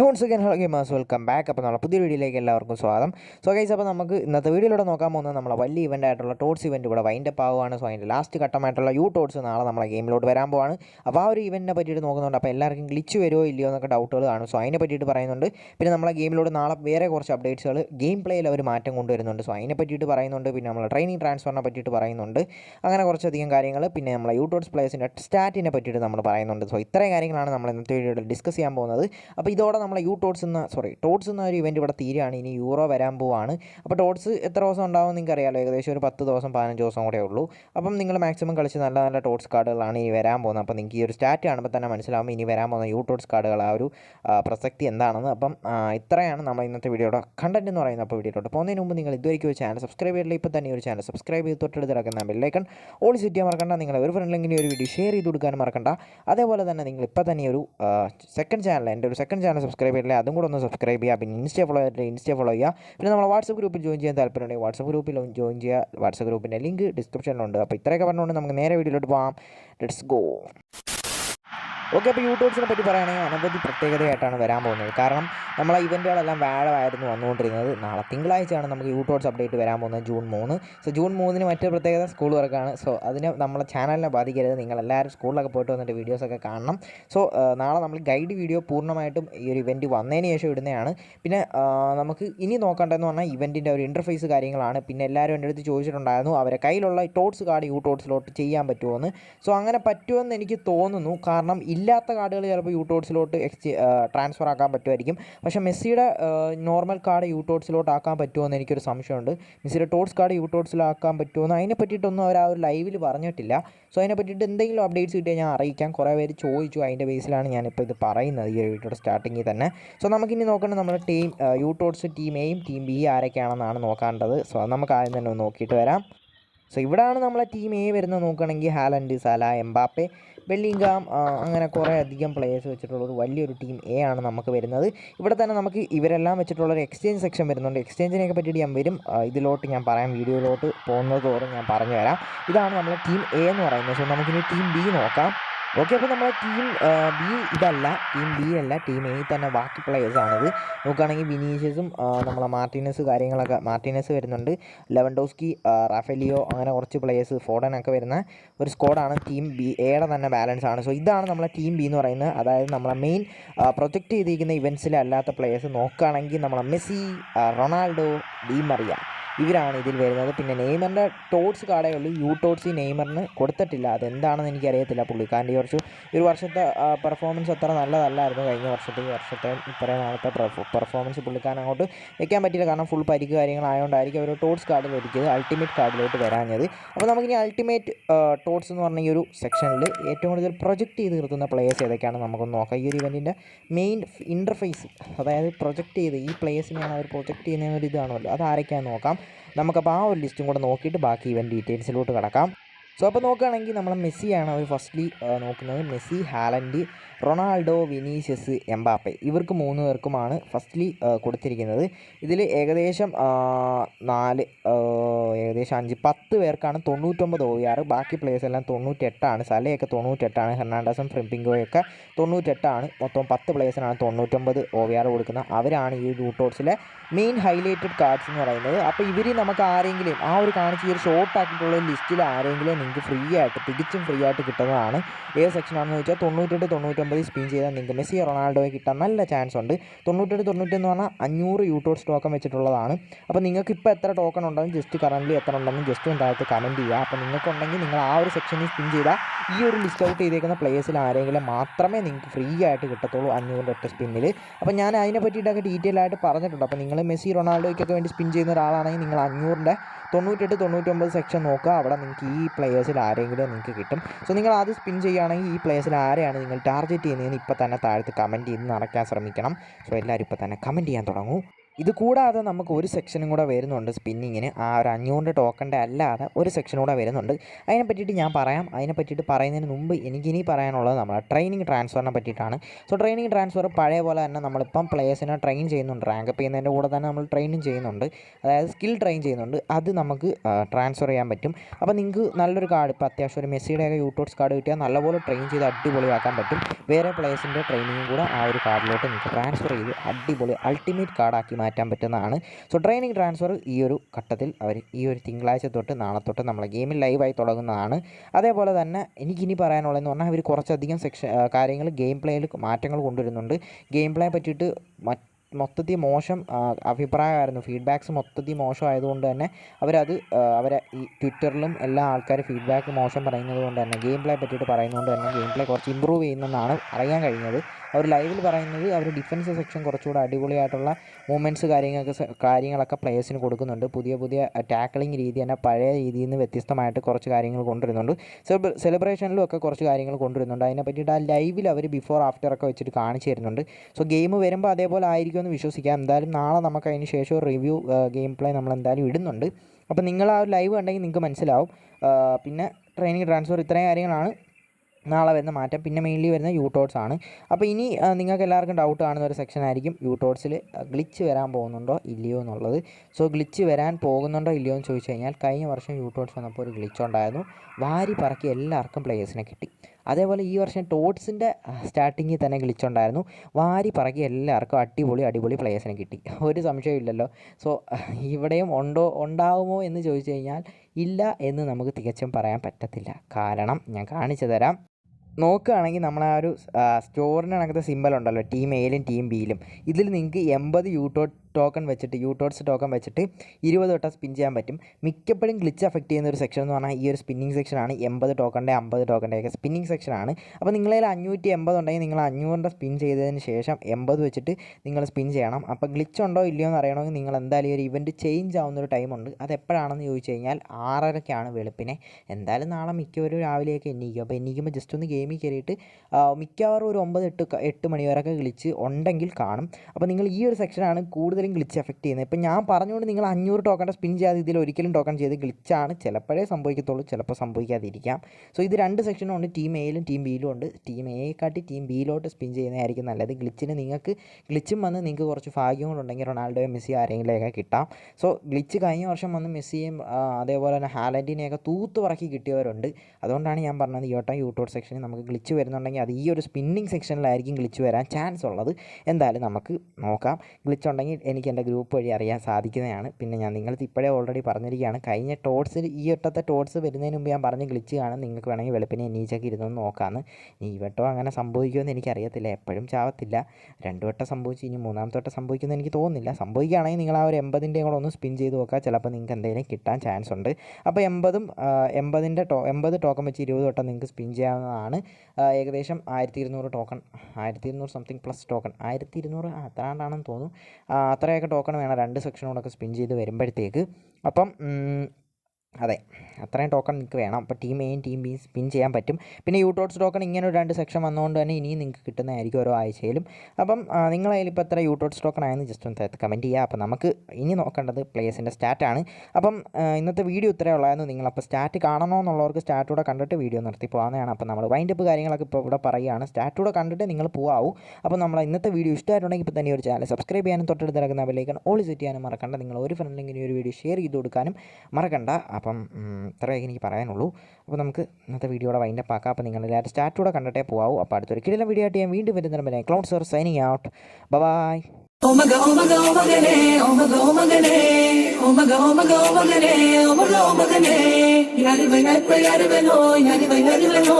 Horns again hello gamers welcome back അപ്പോൾ നമ്മളെ പുതിയ വീഡിയോയിലേക്ക് എല്ലാവർക്കും സ്വാഗതം. സോ ഗൈസ് അപ്പോൾ നമുക്ക് ഇന്നത്തെ വീഡിയോയിലൂടെ നോക്കാൻ പോകുന്നത് നമ്മളെ വലിയ ഇവന്റ് ആയിട്ടുള്ള ടോട്സ് ഇവന്റ് ഇവിടെ വൈൻഡപ്പ് ആവുകയാണ്. സോ അതിന്റെ ലാസ്റ്റ് ഘട്ടമായിട്ടുള്ള യു ടോട്സ് നാളെ നമ്മളെ ഗെയിമിലോട്ട് വരാൻ പോവാണ്. അപ്പോൾ ആ ഒരു ഇവന്റിനെ പറ്റിയിട്ട് നോക്കുന്നുണ്ട്. അപ്പോൾ എല്ലാവർക്കും ഗ്ലിച്ച് വരുമോ ഇല്ലയോ എന്നൊക്കെ ഡൗട്ടുകൾ കാണും. സോ അതിനെ പറ്റിയിട്ട് പറയുന്നുണ്ട്. പിന്നെ നമ്മളെ ഗെയിമിലോട് നാളെ വേറെ കുറച്ച് അപ്ഡേറ്റ്സുകൾ ഗെയിം പ്ലേയിൽ അവർ മാറ്റം കൊണ്ടുവരുന്നുണ്ട്. സോ അതിനെ പറ്റിയിട്ട് പറയുന്നുണ്ട്. പിന്നെ നമ്മളെ ട്രെയിനിങ് ട്രാൻസ്ഫറിനെ പറ്റിയിട്ട് പറയുന്നുണ്ട്. അങ്ങനെ കുറച്ചധികം കാര്യങ്ങൾ പിന്നെ നമ്മളെ യു ടോട്സ് പ്ലേയേഴ്സിന്റെ സ്റ്റാറ്റിനെ പറ്റിയിട്ട് നമ്മൾ പറയുന്നുണ്ട്. സോ ഇത്രയും കാര്യങ്ങളാണ് നമ്മൾ ഇന്നത്തെ വീഡിയോയിൽ ഡിസ്കസ് ചെയ്യാൻ പോകുന്നത്. അപ്പോൾ ഇതോടെ നമ്മളെ യു ടോട്സ് എന്ന സോറി ടോട്സ് എന്ന ഒരു ഇവന്റ് ഇവിടെ തീരുകയാണ്. ഇനി യൂറോ വരാൻ പോവാണ്. അപ്പോൾ ടോട്സ് എത്ര ദിവസം ഉണ്ടാവും നിങ്ങൾക്ക് അറിയാമല്ലോ ഏകദേശം ഒരു പത്ത് ദിവസം പതിനഞ്ച് ദിവസം കൂടെ ഉള്ളൂ. അപ്പം നിങ്ങൾ മാക്സിമം കളിച്ച് നല്ല നല്ല ടോട്സ് കാർഡുകളാണ് ഈ വരാൻ പോകുന്നത്. അപ്പോൾ നിങ്ങൾക്ക് ഈ ഒരു സ്റ്റാറ്റ് കാണുമ്പോൾ തന്നെ മനസ്സിലാവും ഇനി വരാൻ പോകുന്ന യു ടോട്സ് കാർഡുകൾ ആ ഒരു പ്രസക്തി എന്താണെന്ന്. അപ്പം ഇത്രയാണ് നമ്മൾ ഇന്നത്തെ വീഡിയോയുടെ കണ്ടന്റ് എന്ന് പറയുന്നത്. അപ്പോൾ വീഡിയോട്ട് പോകുന്നതിന് മുമ്പ് നിങ്ങൾ ഇതുവരെയ്ക്ക് ഒരു ചാനൽ സബ്സ്ക്രൈബ് ചെയ്തില്ല ഇപ്പോൾ തന്നെ ഒരു ചാനൽ സബ്സ്ക്രൈബ് ചെയ്ത് തൊട്ടടുത്ത് കിടക്കുന്ന ബെല്ലൈക്കൺ ഓൾ സിറ്റിയാ മറക്കണ്ട. നിങ്ങൾ ഒരു ഫ്രണ്ടിലെങ്കിലും ഒരു വീഡിയോ ഷെയർ ചെയ്ത് കൊടുക്കാൻ മറക്കണ്ട. അതേപോലെ തന്നെ നിങ്ങൾ ഇപ്പോൾ തന്നെ ഒരു സെക്കൻഡ് ചാനൽ എന്റെ ഒരു സെക്കൻഡ് ചാനൽ സബ്സ്ക്രൈബ് ചെയ്തില്ല അതും കൂടെ ഒന്ന് സബ്സ്ക്രൈബ് ചെയ്യുക പിന്നെ ഇൻസ്റ്റ ഫോളോ ചെയ്തിട്ട് ഇൻസ്റ്റ ഫോളോ ചെയ്യുക പിന്നെ നമ്മൾ വാട്സപ്പ് ഗ്രൂപ്പിൽ ജോയിൻ ചെയ്യാൻ താല്പര്യമുണ്ടെങ്കിൽ വാട്സപ്പ് ഗ്രൂപ്പിൽ ജോയിൻ ചെയ്യുക വാട്സപ്പ് ഗ്രൂപ്പിന്റെ ലിങ്ക് ഡിസ്ക്രിപ്ഷനിലുണ്ട് അപ്പോൾ ഇത്രയൊക്കെ പറഞ്ഞുകൊണ്ട് നമുക്ക് നേരെ വീഡിയോയിലോട്ട് പോകാം ലെറ്റ്സ് ഗോ ഓക്കെ അപ്പോൾ യൂട്യൂബ്സിനെ പറ്റി പറയുകയാണെങ്കിൽ അനവധി പ്രത്യേകതയായിട്ടാണ് വരാൻ പോകുന്നത്. കാരണം നമ്മളെ ഇവന്റുകളെല്ലാം വ്യാഴമായിരുന്നു വന്നുകൊണ്ടിരുന്നത്. നാളെ തിങ്കളാഴ്ചയാണ് നമുക്ക് യൂട്യൂബ്സ് അപ്ഡേറ്റ് വരാൻ പോകുന്നത് ജൂൺ മൂന്ന്. സോ ജൂൺ മൂന്നിന് മറ്റൊരു പ്രത്യേകത സ്കൂൾ വർക്കാണ്. സോ അതിനെ നമ്മളെ ചാനലിനെ ബാധിക്കരുത്. നിങ്ങളെല്ലാവരും സ്കൂളിലൊക്കെ പോയിട്ട് വന്നിട്ട് വീഡിയോസൊക്കെ കാണണം. സോ നാളെ നമ്മൾ ഗൈഡ് വീഡിയോ പൂർണമായിട്ടും ഈ ഒരു ഇവന്റ് വന്നതിന് ശേഷം ഇടുന്നതാണ്. പിന്നെ നമുക്ക് ഇനി നോക്കേണ്ടതെന്ന് പറഞ്ഞാൽ ഇവന്റിന്റെ ഒരു ഇന്റർഫേസ് കാര്യങ്ങളാണ്. പിന്നെ എല്ലാവരും എന്റെ അടുത്ത് ചോദിച്ചിട്ടുണ്ടായിരുന്നു അവരെ കയ്യിലുള്ള ടോട്ട്സ് കാർഡ് യൂ ചെയ്യാൻ പറ്റുമോ എന്ന്. സോ അങ്ങനെ പറ്റുമെന്ന് എനിക്ക് തോന്നുന്നു. കാരണം ഇല്ലാത്ത കാർഡുകൾ ചിലപ്പോൾ യൂട്ടോട്സിലോട്ട് എക്സ്ചേ ട്രാൻസ്ഫർ ആക്കാൻ പറ്റുമായിരിക്കും. പക്ഷേ മെസ്സിയുടെ നോർമൽ കാർഡ് യൂട്ടോട്സിലോട്ട് ആക്കാൻ പറ്റുമോ എന്ന് എനിക്കൊരു സംശയമുണ്ട്. മെസ്സിയുടെ ടോട്സ് കാർഡ് യൂട്ടോട്സിലാക്കാൻ പറ്റുമോ എന്ന് അതിനെ പറ്റിയിട്ടൊന്നും അവർ ആ ഒരു ലൈവിൽ പറഞ്ഞിട്ടില്ല. സോ അതിനെ പറ്റിയിട്ട് എന്തെങ്കിലും അപ്ഡേറ്റ്സ് കിട്ടിയാൽ ഞാൻ അറിയിക്കാം. കുറേ പേര് ചോദിച്ചു അതിന്റെ ബേസിലാണ് ഞാനിപ്പോൾ ഇത് പറയുന്നത് ഈ ഒരു വീഡിയോയുടെ സ്റ്റാർട്ടിങ്ങിൽ തന്നെ. സോ നമുക്കിനി നോക്കേണ്ടത് നമ്മുടെ ടീം യൂട്ടോട്സ് ടീം എയും ടീം ബി ആരൊക്കെയാണെന്നാണ് നോക്കേണ്ടത്. സോ നമുക്ക് ആദ്യം തന്നെ ഒന്ന് നോക്കിയിട്ട് വരാം. സോ ഇവിടെയാണ് നമ്മളെ ടീം എ വരുന്നത്. നോക്കുകയാണെങ്കിൽ ഹാലൻഡ് സല എംബാപ്പെ. ബെല്ലിംഗാം അങ്ങനെ കുറേ അധികം പ്ലേയേഴ്സ് വെച്ചിട്ടുള്ള ഒരു വലിയൊരു ടീം എ ആണ് നമുക്ക് വരുന്നത്. ഇവിടെ തന്നെ നമുക്ക് ഇവരെല്ലാം വെച്ചിട്ടുള്ള ഒരു എക്സ്ചേഞ്ച് സെക്ഷൻ വരുന്നുണ്ട്. എക്സ്ചേഞ്ചിനെയൊക്കെ പറ്റിയിട്ട് ഞാൻ വരും. ഇതിലോട്ട് ഞാൻ പറയാം. വീഡിയോയിലോട്ട് പോകുന്നത് തോറും ഞാൻ പറഞ്ഞു തരാം ഇതാണ് നമ്മളെ ടീം എ എന്ന് പറയുന്നത്. സോ നമുക്കിനി ടീം ബി നോക്കാം. ഓക്കെ അപ്പോൾ നമ്മുടെ ടീം ബി ഇതല്ല ടീം ബി അല്ല ടീം എ തന്നെ ബാക്കി പ്ലെയേഴ്സാണിത് നോക്കുകയാണെങ്കിൽ വിനീഷ്യസും നമ്മളെ മാർട്ടിനസ് കാര്യങ്ങളൊക്കെ മാർട്ടിനസ് വരുന്നുണ്ട്. ലെവൻഡോസ്കി റാഫേലിയോ അങ്ങനെ കുറച്ച് പ്ലേയേഴ്സ് ഫോഡനൊക്കെ വരുന്ന ഒരു സ്ക്വാഡാണ് ടീം ബി എയുടെ തന്നെ ബാലൻസ് ആണ്. സോ ഇതാണ് നമ്മളെ ടീം ബി എന്ന് പറയുന്നത്. അതായത് നമ്മളെ മെയിൻ പ്രൊജക്റ്റ് ചെയ്തിരിക്കുന്ന ഇവൻസിലല്ലാത്ത പ്ലേയേഴ്സ് നോക്കുകയാണെങ്കിൽ നമ്മളെ മെസ്സി റൊണാൾഡോ ഡി മറിയ. ഇവരാണ് ഇതിൽ വരുന്നത്. പിന്നെ നെയ്മറിന്റെ ടോട്സ് കാർഡേ ഉള്ളൂ. യു ടോട്സ് ഈ നെയ്മറിന് കൊടുത്തിട്ടില്ല. അതെന്താണെന്ന് എനിക്കറിയത്തില്ല പുള്ളിക്കാരന്റെ ഈ വർഷം ഒരു വർഷത്തെ പെർഫോമൻസ് അത്ര നല്ലതല്ലായിരുന്നു കഴിഞ്ഞ വർഷത്തെ ഈ വർഷത്തെ ഇത്രയും നാളത്തെ പെർഫോമൻസ് പുള്ളിക്കാരൻ അങ്ങോട്ട് വെക്കാൻ പറ്റില്ല കാരണം ഫുൾ പരിക്ക് കാര്യങ്ങളായതുകൊണ്ടായിരിക്കും അവർ ടോട്സ് കാർഡിൽ ഒരിക്കത് അൾട്ടിമേറ്റ് കാർഡിലോട്ട് വരാഞ്ഞത്. അപ്പോൾ നമുക്കിനി അൾട്ടിമേറ്റ് ടോട്സ് എന്ന് പറഞ്ഞ ഈ ഒരു സെക്ഷനിൽ ഏറ്റവും കൂടുതൽ പ്രൊജക്റ്റ് ചെയ്ത് നിർത്തുന്ന പ്ലേയേഴ്സ് ഏതൊക്കെയാണെന്ന് നമുക്കൊന്ന് നോക്കാം. ഈ ഒരു ഇവന്റിന്റെ മെയിൻ ഇന്റർഫേസ് അതായത് പ്രൊജക്റ്റ് ചെയ്ത് ഈ പ്ലേയേഴ്സിനെയാണ് അവർ പ്രൊജക്റ്റ് ചെയ്യുന്ന ഒരു ഇതാണല്ലോ അത് ആരൊക്കെയാണെന്ന് നോക്കാം. നമുക്കപ്പോൾ ആ ഒരു ലിസ്റ്റും കൂടെ നോക്കിയിട്ട് ബാക്കി ഇവന്റ് ഡീറ്റെയിൽസിലോട്ട് കിടക്കാം. സോ അപ്പോൾ നോക്കുകയാണെങ്കിൽ നമ്മൾ മെസ്സിയാണ് അവർ ഫസ്റ്റ്ലി നോക്കുന്നത്. Messi Haaland Ronaldo Vinicius Mbappe. ഇവർക്ക് മൂന്ന് പേർക്കുമാണ് ഫസ്റ്റ്ലി കൊടുത്തിരിക്കുന്നത്. ഇതിൽ ഏകദേശം നാല് ഏകദേശം അഞ്ച് പത്ത് പേർക്കാണ് തൊണ്ണൂറ്റൊമ്പത് ഒ ആർ ബാക്കി പ്ലേയേഴ്സ് എല്ലാം തൊണ്ണൂറ്റെട്ടാണ്. സലയൊക്കെ തൊണ്ണൂറ്റെട്ടാണ്. ഹെർണാണ്ടസും ഫ്രിംപിങ്കോയൊക്കെ തൊണ്ണൂറ്റെട്ടാണ്. മൊത്തം പത്ത് പ്ലേയേഴ്സിനാണ് തൊണ്ണൂറ്റൊമ്പത് ഒ ആർ കൊടുക്കുന്നത്. അവരാണ് ഈ റൂട്ടോട്സിലെ മെയിൻ ഹൈലൈറ്റഡ് കാർഡ്സ് എന്ന് പറയുന്നത്. അപ്പോൾ ഇവർ നമുക്ക് ആരെങ്കിലും ആ ഒരു കാണിച്ച് ഈ ഒരു ഷോർട്ട് ആക്കിയിട്ടുള്ള ലിസ്റ്റിൽ ആരെങ്കിലും നിങ്ങൾക്ക് ഫ്രീ ആയിട്ട് തികച്ചും ഫ്രീ ആയിട്ട് കിട്ടുന്നതാണ്. ഏത് സെക്ഷനാണെന്ന് വെച്ചാൽ തൊണ്ണൂറ്റെട്ട് തൊണ്ണൂറ്റൊമ്പത് സ്പിൻ ചെയ്താൽ നിങ്ങൾക്ക് മെസ്സി റൊണാൾഡോയെ കിട്ടാൻ നല്ല ചാൻസ് ഉണ്ട്. തൊണ്ണൂറ്റെട്ട് തൊണ്ണൂറ്റെന്ന് പറഞ്ഞാൽ അഞ്ഞൂറ് യൂട്ടോട്സ് ടോക്കൺ വെച്ചിട്ടുള്ളതാണ്. അപ്പോൾ നിങ്ങൾക്ക് ഇപ്പോൾ എത്ര ടോക്കൺ ഉണ്ടെന്ന് ജസ്റ്റ് കറന്റ്ലി എത്ര ഉണ്ടെന്ന് ജസ്റ്റ് താഴത്ത് കമന്റ് ചെയ്യുക. അപ്പോൾ നിങ്ങൾക്കുണ്ടെങ്കിൽ നിങ്ങൾ ആ ഒരു സെക്ഷനിൽ സ്പിൻ ചെയ്താൽ ഈ ഒരു ലിസ്റ്റ് ഔട്ട് ചെയ്തേക്കുന്ന പ്ലേയേഴ്സിൽ ആരെങ്കിലും മാത്രമേ നിങ്ങൾക്ക് ഫ്രീ ആയിട്ട് കിട്ടത്തുള്ളൂ അഞ്ഞൂറിന്റെ ഒറ്റ സ്പിന്നിൽ അപ്പോൾ ഞാൻ അതിനെ പറ്റിയിട്ടൊക്കെ ഡീറ്റെയിൽ ആയിട്ട് പറഞ്ഞിട്ടുണ്ട്. അപ്പോൾ നിങ്ങൾ മെസ്സി റൊണാൾഡോയ്ക്കൊക്കെ വേണ്ടി സ്പിൻ ചെയ്യുന്ന ഒരാളാണെങ്കിൽ നിങ്ങൾ അഞ്ഞൂറിന്റെ തൊണ്ണൂറ്റെട്ട് തൊണ്ണൂറ്റൊമ്പത് സെക്ഷൻ നോക്കുക. അവിടെ നിങ്ങൾക്ക് ഈ പ്ലേയേഴ്സിൽ ആരെങ്കിലും നിങ്ങൾക്ക് കിട്ടും. സോ നിങ്ങൾ ആദ്യം സ്പിൻ ചെയ്യുകയാണെങ്കിൽ ഈ പ്ലേയേഴ്സിൽ ആരെയാണ് നിങ്ങൾ ടാർഗറ്റ് ചെയ്യുന്നതെന്ന് ഇപ്പോൾ തന്നെ താഴത്ത് കമന്റ് ചെയ്ത് നടക്കാൻ ശ്രമിക്കണം. സോ എല്ലാവരും ഇപ്പോൾ തന്നെ കമന്റ് ചെയ്യാൻ തുടങ്ങൂ. ഇത് കൂടാതെ നമുക്ക് ഒരു സെക്ഷനും കൂടെ വരുന്നുണ്ട് സ്പിന്നിങ്ങിന് ആ ഒരു അഞ്ഞൂറിന്റെ ടോക്കന്റെ അല്ലാതെ ഒരു സെക്ഷനും കൂടെ വരുന്നുണ്ട്. അതിനെ പറ്റിയിട്ട് ഞാൻ പറയാം. അതിനെ പറ്റിയിട്ട് പറയുന്നതിന് മുമ്പ് എനിക്കിനി പറയാനുള്ളത് നമ്മൾ ട്രെയിനിങ് ട്രാൻസ്ഫറിനെ പറ്റിയിട്ടാണ്. സോ ട്രെയിനിങ് ട്രാൻസ്ഫർ പഴയ പോലെ തന്നെ നമ്മളിപ്പം പ്ലേയേഴ്സിനെ ട്രെയിൻ ചെയ്യുന്നുണ്ട്. റാങ്ക് അപ്പ് ചെയ്യുന്നതിന്റെ കൂടെ തന്നെ നമ്മൾ ട്രെയിനിങ് ചെയ്യുന്നുണ്ട്. അതായത് സ്കിൽ ട്രെയിൻ ചെയ്യുന്നുണ്ട്. അത് നമുക്ക് ട്രാൻസ്ഫർ ചെയ്യാൻ പറ്റും. അപ്പോൾ നിങ്ങൾക്ക് നല്ലൊരു കാർഡ് ഇപ്പോൾ അത്യാവശ്യം ഒരു മെസ്സിയുടെയൊക്കെ യൂട്യൂബ്സ് കാർഡ് കിട്ടിയാൽ നല്ലപോലെ ട്രെയിൻ ചെയ്ത് അടിപൊളിയാക്കാൻ പറ്റും. വേറെ പ്ലേയേഴ്സിന്റെ ട്രെയിനിങ്ങും കൂടെ ആ ഒരു കാർഡിലോട്ട് നിങ്ങൾക്ക് ട്രാൻസ്ഫർ ചെയ്ത് അടിപൊളി അൾട്ടിമേറ്റ് കാർഡാക്കി മാറ്റാൻ പറ്റുന്നതാണ്. സോ ട്രെയിനിങ് ട്രാൻസ്ഫർ ഈ ഒരു ഘട്ടത്തിൽ അവർ ഈ ഒരു തിങ്കളാഴ്ച തൊട്ട് നാളെ തൊട്ട് നമ്മളെ ഗെയിമിൽ ലൈവായി തുടങ്ങുന്നതാണ്. അതേപോലെ തന്നെ എനിക്കിനി പറയാനുള്ളതെന്ന് പറഞ്ഞാൽ അവർ കുറച്ചധികം സെക്ഷൻ കാര്യങ്ങൾ ഗെയിം പ്ലേയിൽ മാറ്റങ്ങൾ കൊണ്ടുവരുന്നുണ്ട്. ഗെയിം പ്ലേയെ പറ്റിയിട്ട് മൊത്തത്തിൽ മോശം അഭിപ്രായമായിരുന്നു. ഫീഡ്ബാക്ക്സ് മൊത്തത്തിൽ മോശമായതുകൊണ്ട് തന്നെ അവരത് അവരെ ഈ ട്വിറ്ററിലും എല്ലാ ആൾക്കാരും ഫീഡ്ബാക്ക് മോശം പറയുന്നത് കൊണ്ട് തന്നെ ഗെയിം പ്ലേ പറ്റിയിട്ട് പറയുന്നതുകൊണ്ട് തന്നെ ഗെയിം പ്ലേ കുറച്ച് ഇമ്പ്രൂവ് ചെയ്യുന്നതെന്നാണ് അറിയാൻ കഴിഞ്ഞത്. അവർ ലൈവിൽ പറയുന്നത് അവർ ഡിഫൻസ് സെക്ഷൻ കുറച്ചുകൂടെ അടിപൊളിയായിട്ടുള്ള മൂവ്മെന്റ്സ് കാര്യങ്ങളൊക്കെ കാര്യങ്ങളൊക്കെ പ്ലേയേഴ്സിന് കൊടുക്കുന്നുണ്ട്. പുതിയ പുതിയ ടാക്ലിംഗ് രീതി തന്നെ പഴയ രീതിയിൽ നിന്ന് വ്യത്യസ്തമായിട്ട് കുറച്ച് കാര്യങ്ങൾ കൊണ്ടുവരുന്നുണ്ട്. സെലിബ്രേഷനിലും ഒക്കെ കുറച്ച് കാര്യങ്ങൾ കൊണ്ടുവരുന്നുണ്ട്. അതിനെ പറ്റിയിട്ട് ആ ലൈവിൽ അവർ ബിഫോർ ആഫ്റ്റർ ഒക്കെ വെച്ചിട്ട് കാണിച്ചു തരുന്നുണ്ട്. സോ ഗെയിം വരുമ്പോൾ അതേപോലെ ആയിരിക്കുമെന്ന് വിശ്വസിക്കാം. എന്തായാലും നാളെ നമുക്ക് അതിന് ശേഷം റിവ്യൂ ഗെയിം പ്ലേ നമ്മൾ എന്തായാലും ഇടുന്നുണ്ട്. അപ്പോൾ നിങ്ങൾ ആ ലൈവ് കണ്ടെങ്കിൽ നിങ്ങൾക്ക് മനസ്സിലാവും. പിന്നെ ട്രെയിനിങ് ട്രാൻസ്ഫർ ഇത്രയും കാര്യങ്ങളാണ്. നാളെ വരുന്ന മാറ്റം. പിന്നെ മെയിൻലി വരുന്ന യൂട്ടോട്സ് ആണ്. അപ്പോൾ ഇനി നിങ്ങൾക്ക് എല്ലാവർക്കും ഡൗട്ട് കാണുന്ന ഒരു സെക്ഷൻ ആയിരിക്കും യൂട്ടോട്സിൽ ഗ്ലിച്ച് വരാൻ പോകുന്നുണ്ടോ ഇല്ലയോ എന്നുള്ളത്. സോ ഗ്ലിച്ച് വരാൻ പോകുന്നുണ്ടോ ഇല്ലയോ എന്ന് ചോദിച്ചു കഴിഞ്ഞാൽ കഴിഞ്ഞ വർഷം യൂട്ടോട്സ് വന്നപ്പോൾ ഒരു ഗ്ലിച്ച് ഉണ്ടായിരുന്നു. വാരി പറക്കി എല്ലാവർക്കും പ്ലേയേഴ്സിനെ കിട്ടി. അതേപോലെ ഈ വർഷം ടോട്സിന്റെ സ്റ്റാർട്ടിങ്ങിൽ തന്നെ ഗ്ലിച്ച് ഉണ്ടായിരുന്നു. വാരി പറക്കി എല്ലാവർക്കും അടിപൊളി അടിപൊളി പ്ലേയേഴ്സിനെ കിട്ടി. ഒരു സംശയമില്ലല്ലോ സോ ഇവിടെയും ഉണ്ടോ ഉണ്ടാവുമോ എന്ന് ചോദിച്ചു കഴിഞ്ഞാൽ ഇല്ല എന്ന് നമുക്ക് തികച്ചും പറയാൻ പറ്റത്തില്ല. കാരണം ഞാൻ കാണിച്ചു തരാം. നോക്കുകയാണെങ്കിൽ നമ്മൾ ആ ഒരു സ്റ്റോറിന് കണക്കത്തെ സിമ്പൽ ഉണ്ടല്ലോ ടീം എയിലും ടീം ബിയിലും. ഇതിൽ നിങ്ങൾക്ക് എൺപത് യൂട്ടോ ടോക്കൺ വെച്ചിട്ട് യു ടോട്ട്സ് ടോക്കൺ വെച്ചിട്ട് ഇരുപത് വട്ടം സ്പിൻ ചെയ്യാൻ പറ്റും. മിക്കപ്പോഴും ഗ്ലിച്ച് അഫക്റ്റ് ചെയ്യുന്ന ഒരു സെക്ഷൻ എന്ന് പറഞ്ഞാൽ ഈ ഒരു സ്പിന്നിങ് സെക്ഷനാണ് എൺപത് ടോക്കണിന്റെ അമ്പത് ടോക്കണിന്റെ ഒക്കെ സ്പിന്നിങ് സെക്ഷനാണ് അപ്പോൾ നിങ്ങളതിൽ അഞ്ഞൂറ്റി എൺപത് ഉണ്ടെങ്കിൽ നിങ്ങൾ അഞ്ഞൂറിന്റെ സ്പിൻ ചെയ്തതിന് ശേഷം എൺപത് വെച്ചിട്ട് നിങ്ങൾ സ്പിൻ ചെയ്യണം. അപ്പോൾ ഗ്ലിച്ച് ഉണ്ടോ ഇല്ലയോ എന്ന് അറിയണമെങ്കിൽ നിങ്ങൾ എന്തായാലും ഈ ഒരു ഇവന്റ് ചേഞ്ച് ആവുന്ന ഒരു ടൈമുണ്ട് അത് എപ്പോഴാണെന്ന് ചോദിച്ചു കഴിഞ്ഞാൽ ആറരയ്ക്കാണ് വെളുപ്പിനെ. എന്തായാലും നാളെ മിക്കവരും രാവിലെയൊക്കെ എണീക്കും. അപ്പോൾ എണീക്കുമ്പോൾ ജസ്റ്റ് ഒന്ന് ഗെയിമിൽ കയറിയിട്ട് മിക്കവാറും ഒരു ഒമ്പത് എട്ട് എട്ട് മണി വരെയൊക്കെ ഗ്ലിച്ച് ഉണ്ടെങ്കിൽ കാണും. അപ്പോൾ നിങ്ങൾ ഈ ഒരു സെക്ഷനാണ് കൂടുതലും ഗ്ലിച്ച് എഫക്റ്റ് ചെയ്യുന്നത്. ഇപ്പം ഞാൻ പറഞ്ഞുകൊണ്ട് നിങ്ങൾ അഞ്ഞൂറ് ടോക്കന്റെ സ്പിൻ ചെയ്യാതെ ഇതിൽ ഒരിക്കലും ടോക്കൺ ചെയ്ത് ഗ്ലിച്ചാണ് ചിലപ്പോഴേ സംഭവിക്കത്തുള്ളൂ ചിലപ്പോൾ സംഭവിക്കാതിരിക്കാം. സോ ഇത് രണ്ട് സെക്ഷനും ഉണ്ട്. ടീം എയിലും ടീം ബിയിലും ഉണ്ട്. ടീം എയെക്കാട്ടി ടീം ബിയിലോട്ട് സ്പിൻ ചെയ്യുന്നതായിരിക്കും നല്ലത്. ഗ്ലിച്ചിന് നിങ്ങൾക്ക് ഗ്ലിച്ചും വന്ന് നിങ്ങൾക്ക് കുറച്ച് ഭാഗ്യം കൊണ്ടുണ്ടെങ്കിൽ റൊണാൾഡോയോ മെസ്സി ആരെങ്കിലുമൊക്കെ കിട്ടാം. സോ ഗ്ലിച്ച് കഴിഞ്ഞ വർഷം വന്ന് മെസ്സിയും അതേപോലെ തന്നെ ഹാലൻഡിനെയൊക്കെ തൂത്ത് പറക്കി കിട്ടിയവരുണ്ട്. അതുകൊണ്ടാണ് ഞാൻ പറഞ്ഞത് ഈ വട്ടം യൂട്യൂബ് സെക്ഷനിൽ നമുക്ക് ഗ്ലിച്ച് വരുന്നുണ്ടെങ്കിൽ അത് ഈ ഒരു സ്പിന്നിങ് സെക്ഷനിലായിരിക്കും ഗ്ലിച്ച് വരാൻ ചാൻസ് ഉള്ളത്. എന്തായാലും നമുക്ക് നോക്കാം. ഗ്ലിച്ച് ഉണ്ടെങ്കിൽ എനിക്ക് എന്റെ ഗ്രൂപ്പ് വഴി അറിയാൻ സാധിക്കുന്നതാണ്. പിന്നെ ഞാൻ നിങ്ങൾക്ക് ഇപ്പോഴേ ഓൾറെഡി പറഞ്ഞിരിക്കുകയാണ്. കഴിഞ്ഞ ടോട്ട്സ് ഈ വട്ടത്തെ ടോട്ട്സ് വരുന്നതിന് മുമ്പ് ഞാൻ പറഞ്ഞ് ഗ്ലിച്ച് കാണും. നിങ്ങൾക്ക് വേണമെങ്കിൽ വെളുപ്പിനെ എണീച്ചൊക്കെ ഇരുന്നൊന്ന് നോക്കാമെന്ന് ഈ വട്ടം അങ്ങനെ സംഭവിക്കുമെന്ന് എനിക്കറിയത്തില്ല. എപ്പോഴും ചാവത്തില്ല. രണ്ട് വട്ടം സംഭവിച്ചു. ഇനി മൂന്നാമത്തെ വട്ടം സംഭവിക്കുമെന്ന് എനിക്ക് തോന്നുന്നില്ല. സംഭവിക്കുകയാണെങ്കിൽ നിങ്ങൾ ആ ഒരു എൺപതിന്റെയും കൂടെ ഒന്ന് സ്പിൻ ചെയ്ത് നോക്കുക. ചിലപ്പോൾ നിങ്ങൾക്ക് എന്തെങ്കിലും കിട്ടാൻ ചാൻസ് ഉണ്ട്. അപ്പോൾ എൺപതും എൺപതിന്റെ ടോ എൺപത് ടോക്കൺ വെച്ച് ഇരുപത് വട്ടം നിങ്ങൾക്ക് സ്പിൻ ചെയ്യാവുന്നതാണ്. ഏകദേശം ആയിരത്തി ഇരുന്നൂറ് ടോക്കൺ ആയിരത്തി ഇരുന്നൂറ് സംതിങ് പ്ലസ് ടോക്കൺ ആയിരത്തി ഇരുന്നൂറ് അത്രാണ്ടാണെന്ന് തോന്നുന്നു അത്രയൊക്കെ ടോക്കൺ വേണം. രണ്ട് സെക്ഷനോടൊക്കെ സ്പിൻ ചെയ്ത് വരുമ്പോഴത്തേക്ക്. അപ്പം അതെ അത്രയും ടോക്കൺ നിങ്ങൾക്ക് വേണം. അപ്പോൾ ടീം എയും ടീം ബിയും സ്പിൻ ചെയ്യാൻ പറ്റും. പിന്നെ യു ടോട്ട്സ് ടോക്കൺ ഇങ്ങനെ ഒരു രണ്ട് സെക്ഷൻ വന്നുകൊണ്ട് തന്നെ ഇനിയും നിങ്ങൾക്ക് കിട്ടുന്നതായിരിക്കും ഓരോ ആഴ്ചയിലും. അപ്പം നിങ്ങളെ ഇപ്പോൾ എത്ര യു ടോട്ട്സ് ടോക്കൺ ആയെന്ന് ജസ്റ്റ് ഒന്ന് കമന്റ് ചെയ്യുക അപ്പോൾ നമുക്ക് ഇനി നോക്കേണ്ടത് പ്ലേയേഴ്സിന്റെ സ്റ്റാറ്റാണ് അപ്പം ഇന്നത്തെ വീഡിയോ ഇത്രയേ ഉള്ളായിരുന്നു. നിങ്ങളപ്പോൾ സ്റ്റാറ്റ് കാണണമെന്നുള്ളവർക്ക് സ്റ്റാറ്റൂടെ കണ്ടിട്ട് വീഡിയോ നിർത്തി പോകാവുന്നതാണ്. അപ്പോൾ നമ്മൾ വൈൻഡപ്പ് കാര്യങ്ങളൊക്കെ ഇപ്പോൾ ഇവിടെ പറയുകയാണ്. സ്റ്റാറ്റൂടെ കണ്ടിട്ട് നിങ്ങൾ പോകാവും അപ്പോൾ നമ്മൾ ഇന്നത്തെ വീഡിയോ ഇഷ്ടമായിട്ടുണ്ടെങ്കിൽ ഇപ്പോൾ തന്നെ ഒരു ചാനൽ സബ്സ്ക്രൈബ് ചെയ്യാനും തൊട്ടടുത്ത് നടക്കുന്ന ബെല്ലൈക്കൺ ഓൾ സെറ്റ് ചെയ്യാനും മറക്കണ്ട. നിങ്ങൾ ഒരു ഫ്രണ്ടിലെങ്കിലും ഒരു വീഡിയോ ഷെയർ ചെയ്ത് കൊടുക്കാനും മറക്കണ്ട. അപ്പം ഇത്രയൊക്കെ എനിക്ക് പറയാനുള്ളൂ. അപ്പോൾ നമുക്ക് ഇന്നത്തെ വീഡിയോയുടെ വൈൻഡപ്പ് ആക്കാം. അപ്പോൾ നിങ്ങളെല്ലാവരും സ്റ്റാറ്റൂടെ കണ്ടിട്ടേ പോകാവൂ അപ്പോൾ അടുത്തൊരു കിടിലം വീഡിയോ ആയിട്ട് ഞാൻ വീണ്ടും വരുന്നതിന് പിന്നെ cloud sir signing out bye ഓമഗ ഓമഗ ഓമഗനേ ഓമഗ ഓമഗനേ ഓമഗ ഓമഗ ഓമഗനേ ഓമഗ ഓമഗനേ. യാരിവനോ യാരിവനോ യാരിവനോ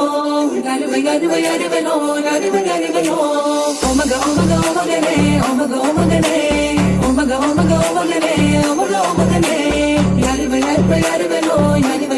ഓമഗ ഓമഗ ഓമഗനേ ഓമഗ ഓമഗനേ ഓമഗ ഓമഗ ഓമഗനേ ഓമഗ ഓമഗനേ. യാരിവനോ hoy me